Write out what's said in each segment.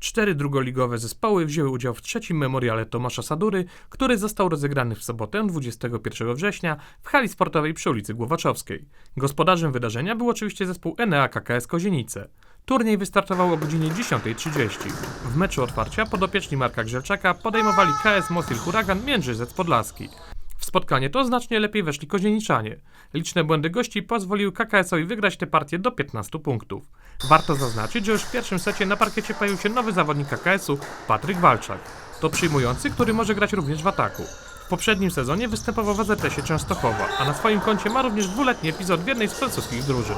Cztery drugoligowe zespoły wzięły udział w trzecim memoriale Tomasza Sadury, który został rozegrany w sobotę 21 września w hali sportowej przy ulicy Głowaczowskiej. Gospodarzem wydarzenia był oczywiście zespół Enea KKS Kozienice. Turniej wystartował o godzinie 10.30. W meczu otwarcia podopieczni Marka Grzewczaka podejmowali KS Mosil Huragan Międzyrzec Podlaski. Spotkanie to znacznie lepiej weszli kozieniczanie. Liczne błędy gości pozwoliły KKS-owi wygrać tę partię do 15 punktów. Warto zaznaczyć, że już w pierwszym secie na parkiecie pojawił się nowy zawodnik KKS-u, Patryk Walczak. To przyjmujący, który może grać również w ataku. W poprzednim sezonie występował w AZS-ie Częstochowa, a na swoim koncie ma również dwuletni epizod w jednej z francuskich drużyn.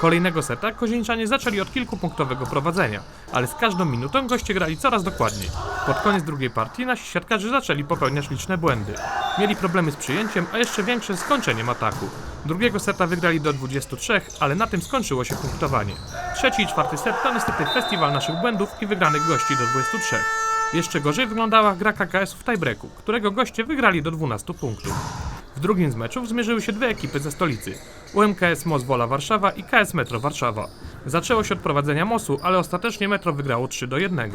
Kolejnego seta kozieniczanie zaczęli od kilkupunktowego prowadzenia, ale z każdą minutą goście grali coraz dokładniej. Pod koniec drugiej partii nasi siatkarze zaczęli popełniać liczne błędy. Mieli problemy z przyjęciem, a jeszcze większe z skończeniem ataku. Drugiego seta wygrali do 23, ale na tym skończyło się punktowanie. Trzeci i czwarty set to niestety festiwal naszych błędów i wygranych gości do 23. Jeszcze gorzej wyglądała gra KKS w tiebreaku, którego goście wygrali do 12 punktów. W drugim z meczów zmierzyły się dwie ekipy ze stolicy. UMKS MOS Wola Warszawa i KS Metro Warszawa. Zaczęło się od prowadzenia MOSu, ale ostatecznie Metro wygrało 3 do 1.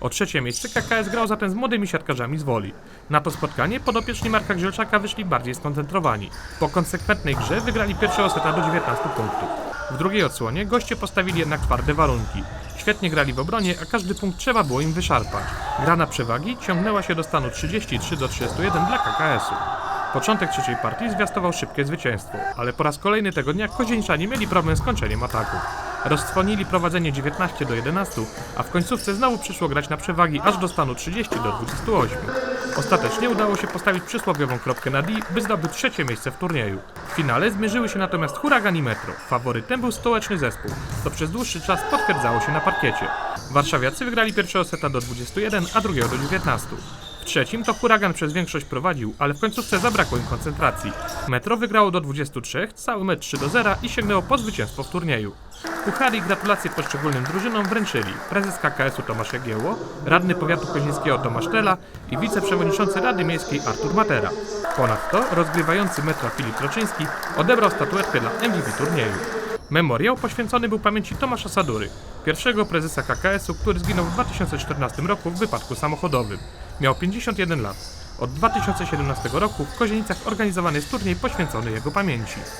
O trzecie miejsce KKS grał zatem z młodymi siatkarzami z Woli. Na to spotkanie podopieczni Marka Grzelczaka wyszli bardziej skoncentrowani. Po konsekwentnej grze wygrali pierwszego seta do 19 punktów. W drugiej odsłonie goście postawili jednak twarde warunki. Świetnie grali w obronie, a każdy punkt trzeba było im wyszarpać. Gra na przewagi ciągnęła się do stanu 33 do 31 dla KKS-u. Początek trzeciej partii zwiastował szybkie zwycięstwo, ale po raz kolejny tego dnia kozieńczanie mieli problem z kończeniem ataku. Roztrwonili prowadzenie 19 do 11, a w końcówce znowu przyszło grać na przewagi aż do stanu 30 do 28. Ostatecznie udało się postawić przysłowiową kropkę na D, by zdobyć trzecie miejsce w turnieju. W finale zmierzyły się natomiast Huragan i Metro. Faworytem był stołeczny zespół, co przez dłuższy czas potwierdzało się na parkiecie. Warszawiacy wygrali pierwszego seta do 21, a drugiego do 19. Trzecim to Huragan przez większość prowadził, ale w końcówce zabrakło im koncentracji. Metro wygrało do 23, cały mecz 3 do 0 i sięgnęło po zwycięstwo w turnieju. Puchary i gratulacje poszczególnym drużynom wręczyli prezes KKS-u Tomasz Jagiełło, radny powiatu koźnieńskiego Tomasz Tela i wiceprzewodniczący Rady Miejskiej Artur Matera. Ponadto rozgrywający metra Filip Troczyński odebrał statuetkę dla MVP turnieju. Memoriał poświęcony był pamięci Tomasza Sadury, pierwszego prezesa KKS-u, który zginął w 2014 roku w wypadku samochodowym. Miał 51 lat. Od 2017 roku w Kozienicach organizowany jest turniej poświęcony jego pamięci.